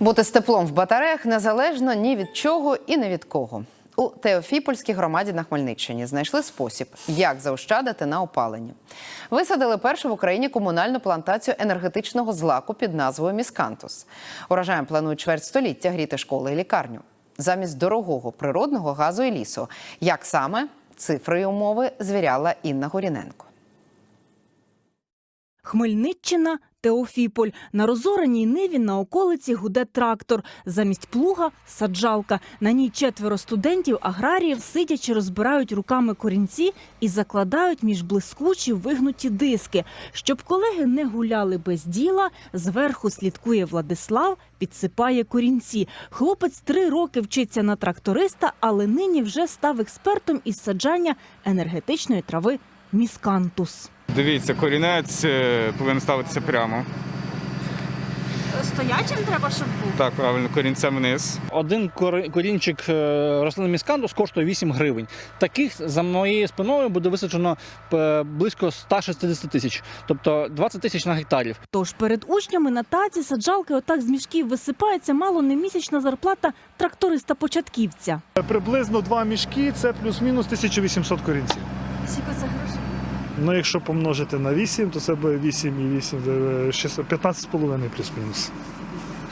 Бути з теплом в батареях незалежно ні від чого і не від кого. У Теофіпольській громаді на Хмельниччині знайшли спосіб, як заощадити на опаленні. Висадили першу в Україні комунальну плантацію енергетичного злаку під назвою Міскантус. Урожаєм планують чверть століття гріти школи і лікарню замість дорогого природного газу і лісу. Як саме цифри і умови звіряла Інна Горіненко. Хмельниччина, Теофіполь. На розореній ниві на околиці гуде трактор. Замість плуга – саджалка. На ній четверо студентів аграріїв сидячи розбирають руками корінці і закладають між блискучі вигнуті диски. Щоб колеги не гуляли без діла, зверху слідкує Владислав, підсипає корінці. Хлопець три роки вчиться на тракториста, але нині вже став експертом із саджання енергетичної трави міскантус. Дивіться, корінець е, повинен ставитися прямо. Стоячим треба, щоб був. Так, правильно, корінцем вниз. Один корінчик е, рослини міскантус коштує 8 гривень. Таких за моєю спиною буде висаджено е, близько 160 тисяч, тобто 20 тисяч на гектарів. Тож перед учнями на таці саджалки отак з мішків висипається мало не місячна зарплата тракториста-початківця. Приблизно два мішки це плюс-мінус 1800 корінців. Скільки це? Ну, якщо помножити на 8, то це буде 8 і 8, е, 600, 15,5 плюс-мінус.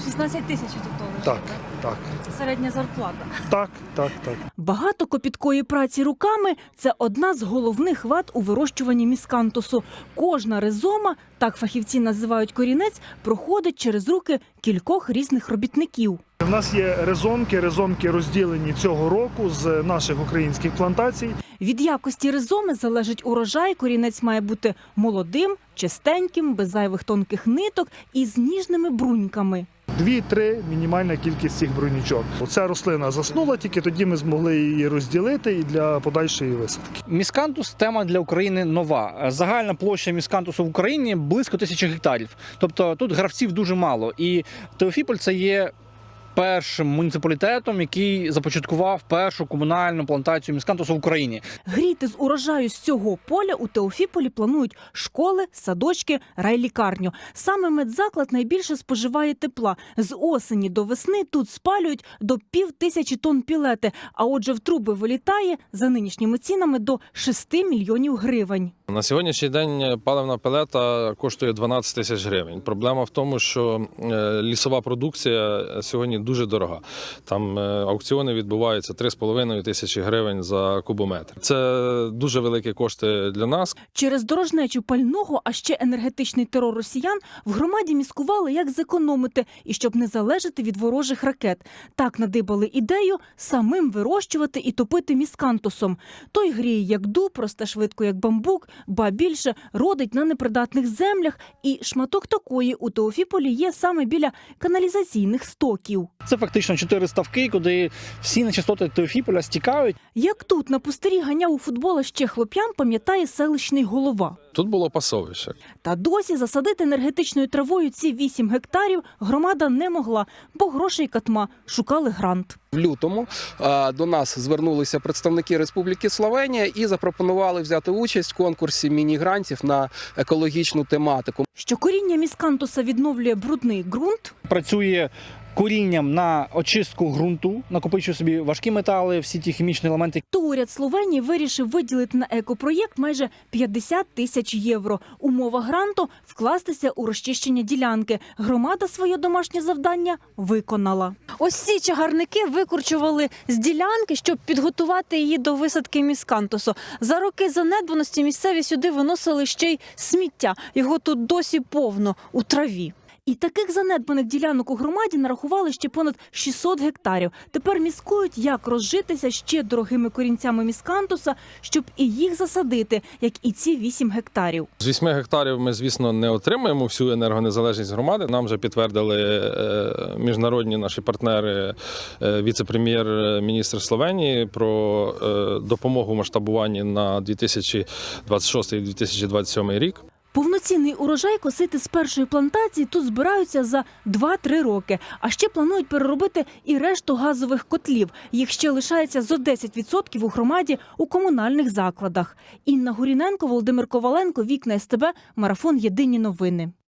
16 тисяч тут Так, так, середня зарплата. так, так, так. Багато копіткої праці руками це одна з головних вад у вирощуванні міскантусу. Кожна ризома, так фахівці називають корінець, проходить через руки кількох різних робітників. У нас є резомки, резомки розділені цього року з наших українських плантацій. Від якості ризоми залежить урожай. Корінець має бути молодим, чистеньким, без зайвих тонких ниток і з ніжними бруньками. Дві-три мінімальна кількість цих бронічок. Оця рослина заснула, тільки тоді ми змогли її розділити і для подальшої висадки. Міскантус тема для України нова. Загальна площа міскантусу в Україні близько тисячі гектарів. Тобто тут гравців дуже мало. І Теофіполь це є. Першим муніципалітетом, який започаткував першу комунальну плантацію міскантусу в Україні. Гріти з урожаю з цього поля у Теофіполі планують школи, садочки, райлікарню. Саме медзаклад найбільше споживає тепла. З осені до весни тут спалюють до пів тисячі тонн пілети. А отже, в труби вилітає за нинішніми цінами до 6 мільйонів гривень. На сьогоднішній день паливна пелета коштує 12 тисяч гривень. Проблема в тому, що е, лісова продукція сьогодні дуже дорога. Там е, аукціони відбуваються 3,5 тисячі гривень за кубометр. Це дуже великі кошти для нас. Через дорожнечу пального, а ще енергетичний терор росіян в громаді міскували, як зекономити і щоб не залежати від ворожих ракет. Так надибали ідею самим вирощувати і топити міскантусом. Той гріє як дуб, росте швидко, як бамбук, ба більше родить на непридатних землях. І шматок такої у Теофіполі є саме біля каналізаційних стоків. Це фактично чотири ставки, куди всі нечистоти Теофіполя стікають. Як тут на пустирі ганяв у футбола ще хлоп'ян, пам'ятає селищний голова. Тут було пасовище. Та досі засадити енергетичною травою ці 8 гектарів громада не могла, бо грошей катма шукали грант. В лютому до нас звернулися представники Республіки Словенія і запропонували взяти участь в конкурсі міні-грантів на екологічну тематику. Що коріння міскантуса відновлює брудний ґрунт, Працює корінням на очистку ґрунту, накопичує собі важкі метали, всі ті хімічні елементи, то уряд Словенії вирішив виділити на екопроєкт майже 50 тисяч євро. Умова гранту вкластися у розчищення ділянки. Громада своє домашнє завдання виконала. Ось ці чагарники викорчували з ділянки, щоб підготувати її до висадки міскантусу. За роки занедбаності місцеві сюди виносили ще й сміття. Його тут досі повно у траві. І таких занедбаних ділянок у громаді нарахували ще понад 600 гектарів. Тепер міскують, як розжитися ще дорогими корінцями міскантуса, щоб і їх засадити, як і ці 8 гектарів. З 8 гектарів ми, звісно, не отримаємо всю енергонезалежність громади. Нам вже підтвердили е, міжнародні наші партнери, е, віце-прем'єр-міністр Словенії про е, допомогу в масштабуванні на 2026-2027 рік. Повноцінний урожай косити з першої плантації тут збираються за 2-3 роки. А ще планують переробити і решту газових котлів. Їх ще лишається зо 10% у громаді у комунальних закладах. Інна Гуріненко, Володимир Коваленко, Вікна СТБ, Марафон Єдині новини.